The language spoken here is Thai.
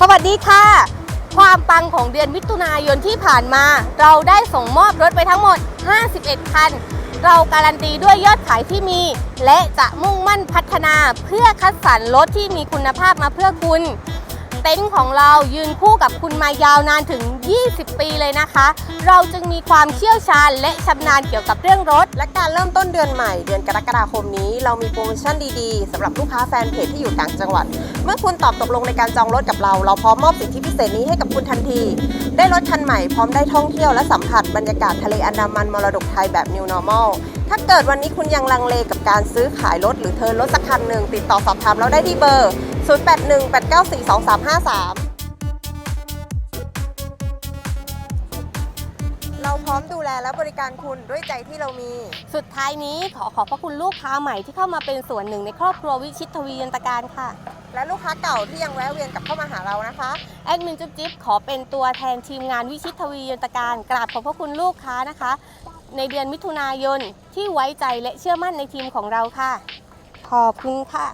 สวัสดีค่ะ ความปังของเดือนมิถุนายนที่ผ่านมา เราได้ส่งมอบรถไปทั้งหมด 51 คัน เราการันตีด้วยยอดขายที่มี และจะมุ่งมั่นพัฒนาเพื่อคัดสรรรถที่มีคุณภาพมาเพื่อคุณเต็นท์ของเรายืนคู่กับคุณมายาวนานถึง 20 ปีเลยนะคะ เราจึงมีความเชี่ยวชาญและชำนาญเกี่ยวกับเรื่องรถ และการเริ่มต้นเดือนใหม่เดือนกรกฎาคมนี้ เรามีโปรโมชั่นดีๆสำหรับลูกค้าแฟนเพจที่อยู่ต่างจังหวัด เมื่อคุณตอบตกลงในการจองรถกับเรา เราพร้อมมอบสิทธิพิเศษนี้ให้กับคุณทันที ได้รถคันใหม่พร้อมได้ท่องเที่ยวและสัมผัสบรรยากาศทะเลอันดามันมรดกไทยแบบ New Normal ถ้าเกิดวันนี้คุณยังลังเลกับการซื้อขายรถหรือเทิร์นรถสักคันหนึ่งติดต่อสอบถามเราได้ที่เบอร์ 0818942353 เราพร้อมดูแลและบริการคุณด้วยใจที่เรามี สุดท้ายนี้ขอขอบพระคุณลูกค้าใหม่ที่เข้ามาเป็นส่วนหนึ่งในครอบครัววิชิตทวียันตการค่ะ และลูกค้าเก่าที่ยังแวะเวียนกลับเข้ามาหาเรานะคะแอดมินจุ๊บจิ๊บขอเป็นตัวแทนทีมงานวิชิตทวียนตการกราบขอบพระคุณลูกค้านะคะ ในเดือนมิถุนายนที่ไว้ใจและเชื่อมั่นในทีมของเราค่ะ ขอบคุณค่ะ